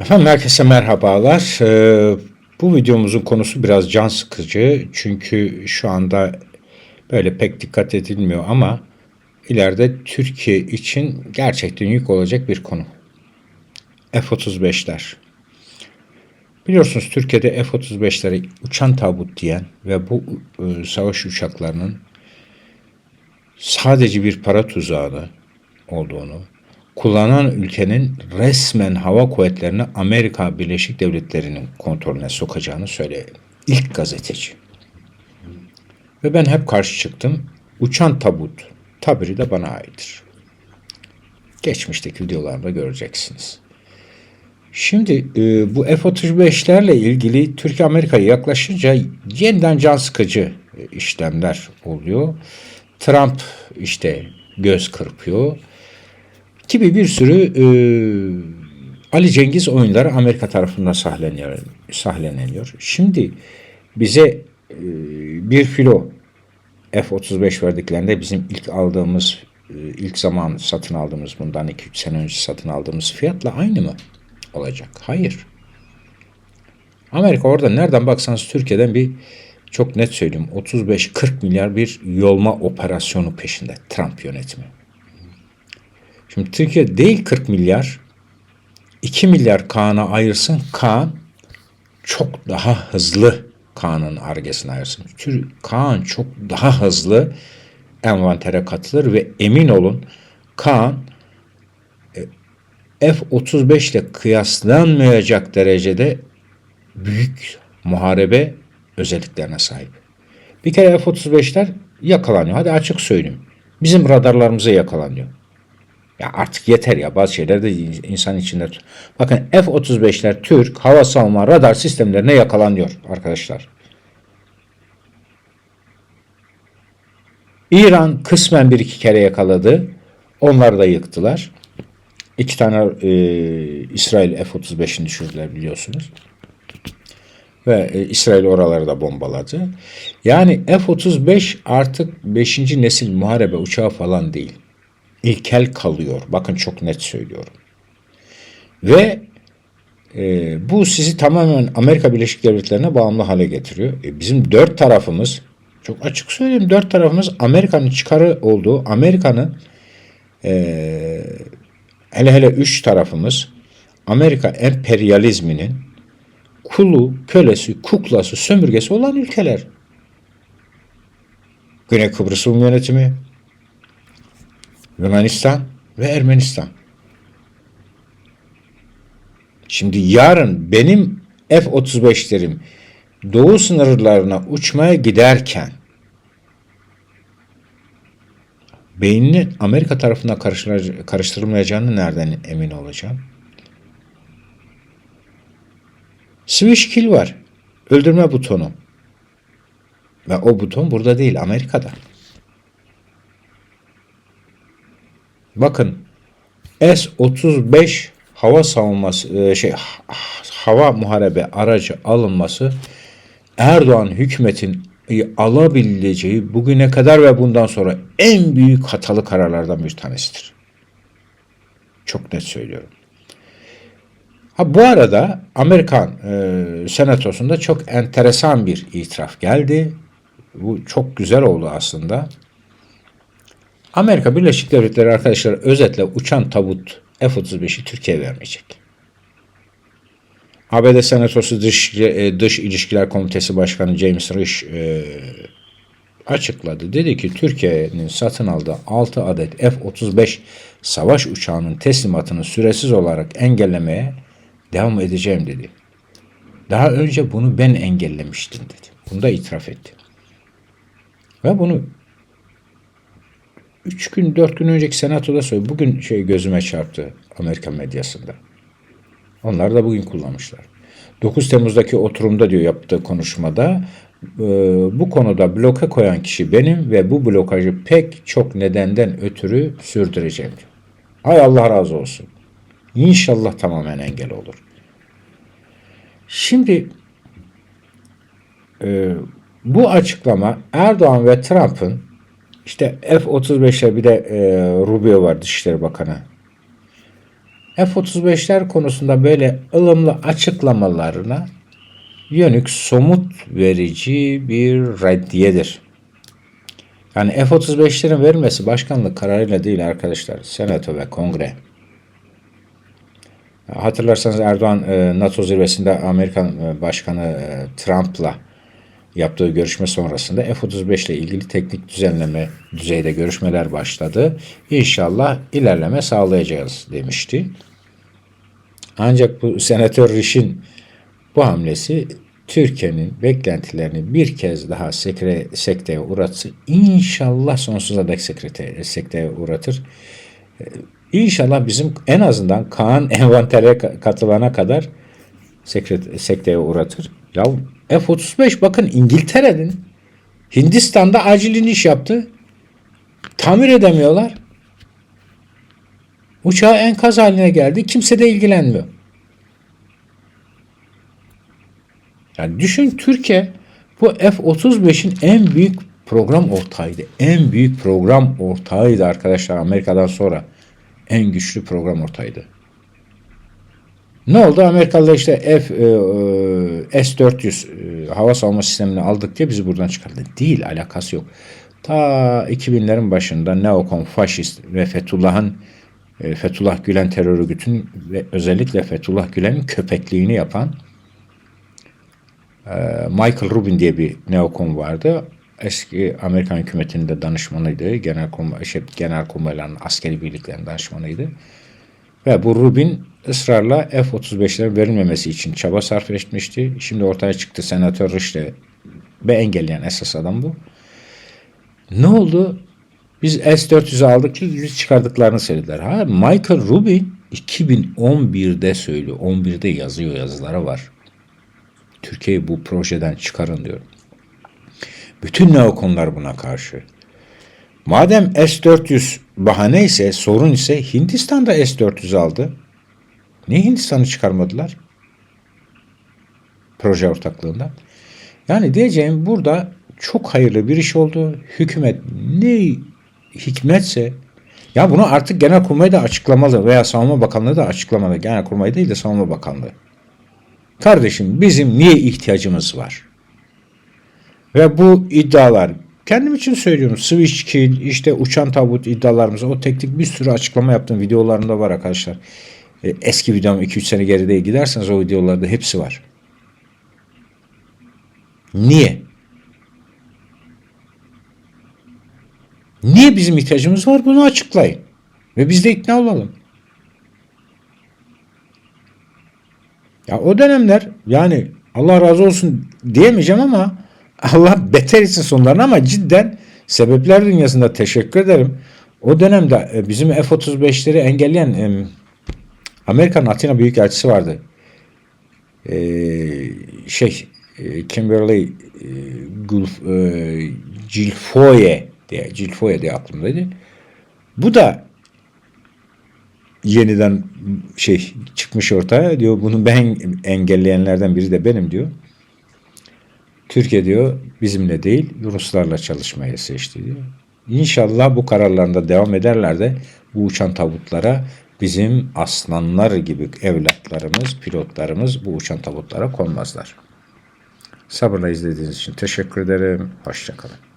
Efendim herkese merhabalar. Ee, bu videomuzun konusu biraz can sıkıcı. Çünkü şu anda böyle pek dikkat edilmiyor ama ileride Türkiye için gerçekten yük olacak bir konu. F-35'ler. Biliyorsunuz Türkiye'de F-35'lere uçan tabut diyen ve bu e, savaş uçaklarının sadece bir para tuzağı olduğunu, kullanan ülkenin resmen hava kuvvetlerini Amerika Birleşik Devletleri'nin kontrolüne sokacağını söyleyen ilk gazeteci. Ve ben hep karşı çıktım. Uçan tabut tabiri de bana aittir. Geçmişteki videolarda göreceksiniz. Şimdi e, bu F-35'lerle ilgili Türkiye Amerika'ya yaklaşınca yeniden can sıkıcı e, işlemler oluyor. Trump işte göz kırpıyor gibi bir sürü e, Ali Cengiz oyunları Amerika tarafından sahleniyor. sahleniyor. Şimdi bize e, bir filo F-35 verdiklerinde bizim ilk aldığımız e, ilk zaman satın aldığımız bundan 2-3 sene önce satın aldığımız fiyatla aynı mı olacak? Hayır. Amerika orada nereden baksanız Türkiye'den bir çok net söyleyeyim 35-40 milyar bir yolma operasyonu peşinde Trump yönetimi. Şimdi Türkiye değil 40 milyar 2 milyar Kaan'a ayırsın. Kaan çok daha hızlı Kaan'ın argesine ayırsın. Türk, Kaan çok daha hızlı envantere katılır ve emin olun Kaan e, F-35 ile kıyaslanmayacak derecede büyük muharebe özelliklerine sahip. Bir kere F-35'ler yakalanıyor. Hadi açık söyleyeyim. Bizim radarlarımıza yakalanıyor. Ya artık yeter ya bazı şeyler de insan içinde. Bakın F-35'ler Türk hava savunma radar sistemlerine yakalanıyor arkadaşlar. İran kısmen bir iki kere yakaladı. Onları da yıktılar. İki tane e, İsrail F-35'ini düşürdüler biliyorsunuz. Ve e, İsrail oraları da bombaladı. Yani F-35 artık 5. nesil muharebe uçağı falan değil ilkel kalıyor. Bakın çok net söylüyorum. Ve e, bu sizi tamamen Amerika Birleşik Devletleri'ne bağımlı hale getiriyor. E, bizim dört tarafımız, çok açık söyleyeyim, dört tarafımız Amerika'nın çıkarı olduğu, Amerika'nın e, hele hele üç tarafımız Amerika emperyalizminin kulu, kölesi, kuklası, sömürgesi olan ülkeler. Güney Kıbrıs Rum yönetimi, Yunanistan ve Ermenistan. Şimdi yarın benim F-35'lerim doğu sınırlarına uçmaya giderken beynini Amerika tarafına karıştırılmayacağını nereden emin olacağım? Switch kill var. Öldürme butonu. Ve o buton burada değil Amerika'da. Bakın S-35 hava savunması e, şey hava muharebe aracı alınması Erdoğan hükümetin alabileceği bugüne kadar ve bundan sonra en büyük hatalı kararlardan bir tanesidir. Çok net söylüyorum. Ha, bu arada Amerikan e, senatosunda çok enteresan bir itiraf geldi. Bu çok güzel oldu aslında. Amerika Birleşik Devletleri arkadaşlar özetle uçan tabut F-35'i Türkiye'ye vermeyecek. ABD Senatosu Dış, e, Dış İlişkiler Komitesi Başkanı James Risch e, açıkladı. Dedi ki Türkiye'nin satın aldığı 6 adet F-35 savaş uçağının teslimatını süresiz olarak engellemeye devam edeceğim dedi. Daha önce bunu ben engellemiştim dedi. Bunu da itiraf etti. Ve bunu 3 gün 4 gün önceki senatoda söyledi. Bugün şey gözüme çarptı Amerikan medyasında. Onlar da bugün kullanmışlar. 9 Temmuz'daki oturumda diyor yaptığı konuşmada e, bu konuda bloke koyan kişi benim ve bu blokajı pek çok nedenden ötürü sürdüreceğim diyor. Ay Allah razı olsun. İnşallah tamamen engel olur. Şimdi e, bu açıklama Erdoğan ve Trump'ın işte F-35'e bir de e, Rubio var Dışişleri Bakanı. F-35'ler konusunda böyle ılımlı açıklamalarına yönük somut verici bir reddiyedir. Yani F-35'lerin verilmesi başkanlık kararıyla değil arkadaşlar. Senato ve kongre. Hatırlarsanız Erdoğan e, NATO zirvesinde Amerikan e, Başkanı e, Trump'la yaptığı görüşme sonrasında F-35 ile ilgili teknik düzenleme düzeyde görüşmeler başladı. İnşallah ilerleme sağlayacağız demişti. Ancak bu Senatör Riş'in bu hamlesi Türkiye'nin beklentilerini bir kez daha sekre, sekteye uğratsı. İnşallah sonsuza dek sekrete, sekteye uğratır. Ee, İnşallah bizim en azından Kaan envantere katılana kadar sekret, sekteye uğratır. Ya F-35 bakın İngiltere'nin Hindistan'da acil iniş yaptı. Tamir edemiyorlar. Uçağı enkaz haline geldi. Kimse de ilgilenmiyor. Yani düşün Türkiye bu F-35'in en büyük program ortağıydı. En büyük program ortağıydı arkadaşlar Amerika'dan sonra. En güçlü program ortağıydı. Ne oldu? Amerikalılar işte F e, S-400 e, hava savunma sistemini aldık diye bizi buradan çıkardı. Değil, alakası yok. Ta 2000'lerin başında neokon, faşist ve Fethullah'ın e, Fethullah Gülen terör örgütünün ve özellikle Fethullah Gülen'in köpekliğini yapan Michael Rubin diye bir neokon vardı. Eski Amerikan hükümetinin de danışmanıydı. Genel şey, genel kurmayların askeri birliklerin danışmanıydı. Ve bu Rubin ısrarla F-35'lerin verilmemesi için çaba sarf etmişti. Şimdi ortaya çıktı senatör işte ve engelleyen esas adam bu. Ne oldu? Biz S-400'ü aldık, biz çıkardıklarını söylediler. Ha, Michael Rubin 2011'de söylüyor. 11'de yazıyor yazıları var. Türkiye'yi bu projeden çıkarın diyor. Bütün neokonlar buna karşı. Madem S-400 bahane ise, sorun ise Hindistan da S-400 aldı. Niye Hindistan'ı çıkarmadılar? Proje ortaklığında. Yani diyeceğim burada çok hayırlı bir iş oldu. Hükümet ne hikmetse ya bunu artık Genelkurmay da açıklamalı veya Savunma Bakanlığı da açıklamalı. Genelkurmay değil de Savunma Bakanlığı. Kardeşim bizim niye ihtiyacımız var? Ve bu iddialar kendim için söylüyorum. Switch kill, işte uçan tabut iddialarımız o teknik bir sürü açıklama yaptım. Videolarımda var arkadaşlar. E, eski videom 2-3 sene geride giderseniz o videolarda hepsi var. Niye? Niye bizim ihtiyacımız var? Bunu açıklayın. Ve biz de ikna olalım. Ya o dönemler yani Allah razı olsun diyemeyeceğim ama Allah beter etsin sonlarını ama cidden sebepler dünyasında teşekkür ederim. O dönemde e, bizim F-35'leri engelleyen e, Amerikan Atina Büyükelçisi vardı. Ee, şey e, Kimberly Gulf, Gilfoye diye Gilfoye diye aklımdaydı. Bu da yeniden şey çıkmış ortaya diyor bunu ben engelleyenlerden biri de benim diyor. Türkiye diyor bizimle değil Ruslarla çalışmayı seçti diyor. İnşallah bu kararlarında devam ederler de bu uçan tabutlara bizim aslanlar gibi evlatlarımız, pilotlarımız bu uçan tabutlara konmazlar. Sabırla izlediğiniz için teşekkür ederim. Hoşçakalın.